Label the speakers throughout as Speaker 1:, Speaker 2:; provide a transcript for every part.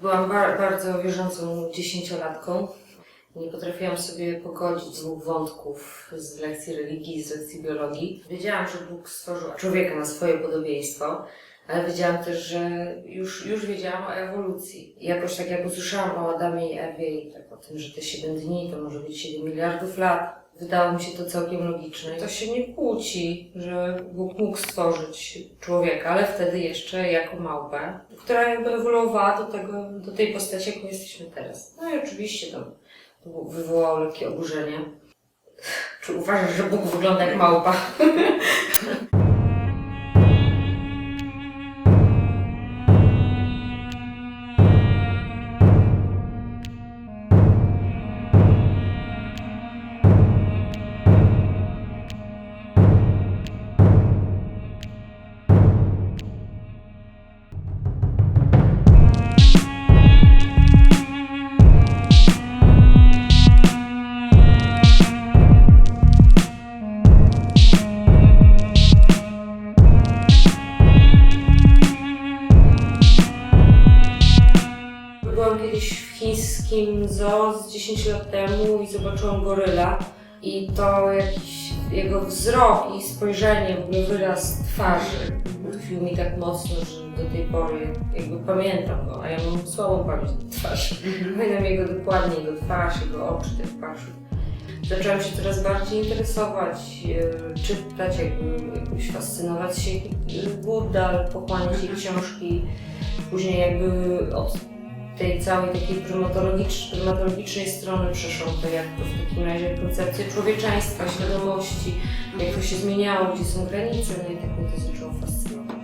Speaker 1: Byłam ba- bardzo wierzącą dziesięciolatką. Nie potrafiłam sobie pogodzić dwóch wątków z lekcji religii i z lekcji biologii. Wiedziałam, że Bóg stworzył człowieka na swoje podobieństwo, ale wiedziałam też, że już, już wiedziałam o ewolucji. Jakoś tak jak usłyszałam o Adamie i Ewie i tak o tym, że te 7 dni to może być 7 miliardów lat, wydało mi się to całkiem logiczne. To się nie kłóci, że Bóg mógł stworzyć człowieka, ale wtedy jeszcze jako małpę, która jakby ewoluowała do, tego, do tej postaci, jaką jesteśmy teraz. No i oczywiście to Bóg wywołał lekkie oburzenie. Czy uważasz, że Bóg wygląda jak małpa? chińskim zoo z 10 lat temu i zobaczyłam goryla i to jakiś jego wzrok i spojrzenie, w ogóle wyraz twarzy utkwił mi tak mocno, że do tej pory jakby pamiętam go, a ja mam słabą pamięć do twarzy. Pamiętam jego dokładnie, jego twarz, jego oczy, tak patrzył. Zaczęłam się coraz bardziej interesować, e, czytać, jakby, jakoś fascynować się e, Buddha, pochłaniać jej książki. Później jakby od tej całej takiej prymatologicz- prymatologicznej strony przeszło to, jak to w takim razie koncepcja człowieczeństwa, świadomości, jak to się zmieniało, gdzie są granice, no i tak mnie to zaczęło fascynować.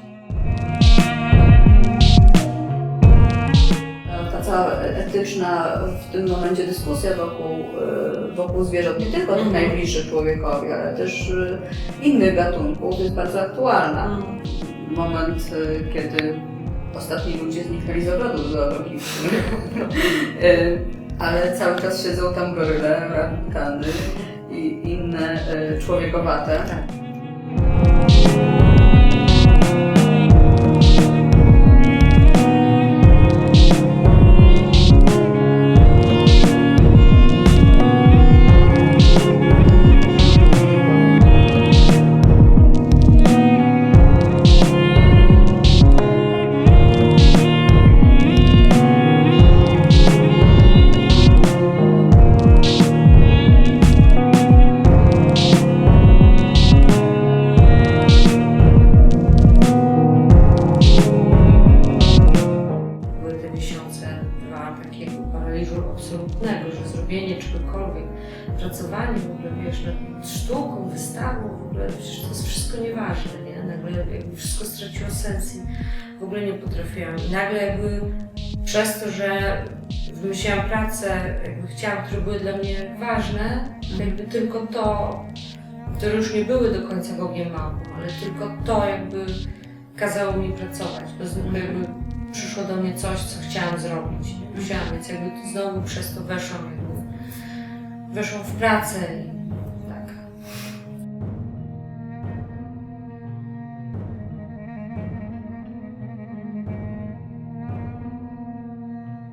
Speaker 2: Ta cała etyczna w tym momencie dyskusja wokół, e, wokół zwierząt, nie tylko tych
Speaker 1: Mhm.
Speaker 2: najbliższych człowiekowi, ale też e, innych gatunków jest bardzo aktualna. Moment, e, kiedy ostatni ludzie zniknęli z ogrodu zoologicznych, E, ale cały czas siedzą tam goryle, orangutany i inne e, człowiekowate.
Speaker 1: Tak. Pracowanie w ogóle, wiesz, nad sztuką, wystawą, w ogóle przecież to jest wszystko nieważne, nie? Nagle jakby wszystko straciło sens i w ogóle nie potrafiłam. I nagle jakby przez to, że wymyśliłam pracę, jakby chciałam, które były dla mnie ważne, jakby tylko to, które już nie były do końca Bogiem małpą, ale tylko to jakby kazało mi pracować. Bo jakby przyszło do mnie coś, co chciałam zrobić. Musiałam, więc jakby to znowu przez to weszłam, weszłam w pracę i tak.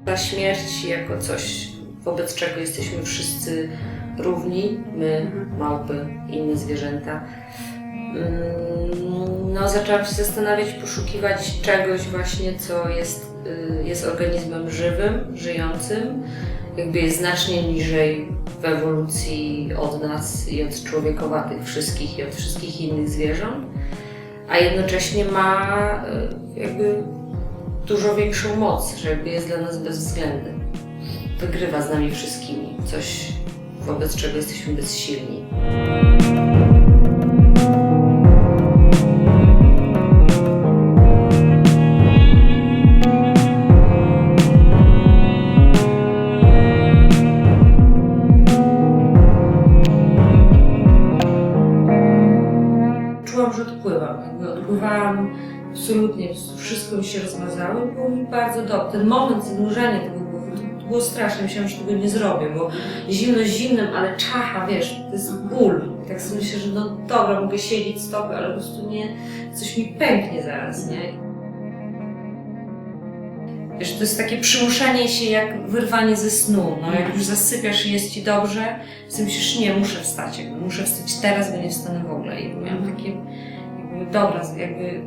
Speaker 1: Ta śmierć jako coś, wobec czego jesteśmy wszyscy równi, my, małpy, inne zwierzęta. Mm, No, zaczęłam się zastanawiać, poszukiwać czegoś właśnie, co jest, y, jest organizmem żywym, żyjącym, jakby jest znacznie niżej w ewolucji od nas i od człowiekowatych wszystkich i od wszystkich innych zwierząt, a jednocześnie ma y, jakby dużo większą moc, że jakby jest dla nas bezwzględny. Wygrywa z nami wszystkimi, coś wobec czego jesteśmy bezsilni. Odpływam. Jakby odpływałam absolutnie, wszystko mi się rozmazało i było mi bardzo dobrze. Ten moment zanurzenia tego było, było straszne, myślałam, że tego nie zrobię, bo zimno zimnem, ale czacha, wiesz, to jest ból. Tak sobie myślę, że no dobra, mogę siedzieć stopy, ale po prostu nie, coś mi pęknie zaraz, nie? Wiesz, to jest takie przymuszenie się jak wyrwanie ze snu. No, jak już zasypiasz i jest ci dobrze, to myślisz, nie, muszę wstać, jakby, muszę wstać teraz, bo nie wstanę w ogóle. I miałam takie, dobra, jakby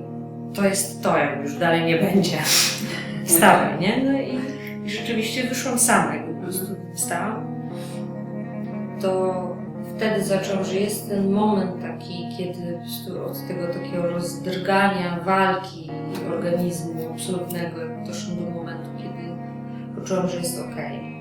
Speaker 1: to jest to, jakby już dalej nie będzie. Wstawaj, nie? No i, i rzeczywiście wyszłam sama, jakby po prostu wstałam. To wtedy zaczął, że jest ten moment taki, kiedy po prostu od tego takiego rozdrgania, walki organizmu absolutnego, doszłam do momentu, kiedy poczułam, że jest okej.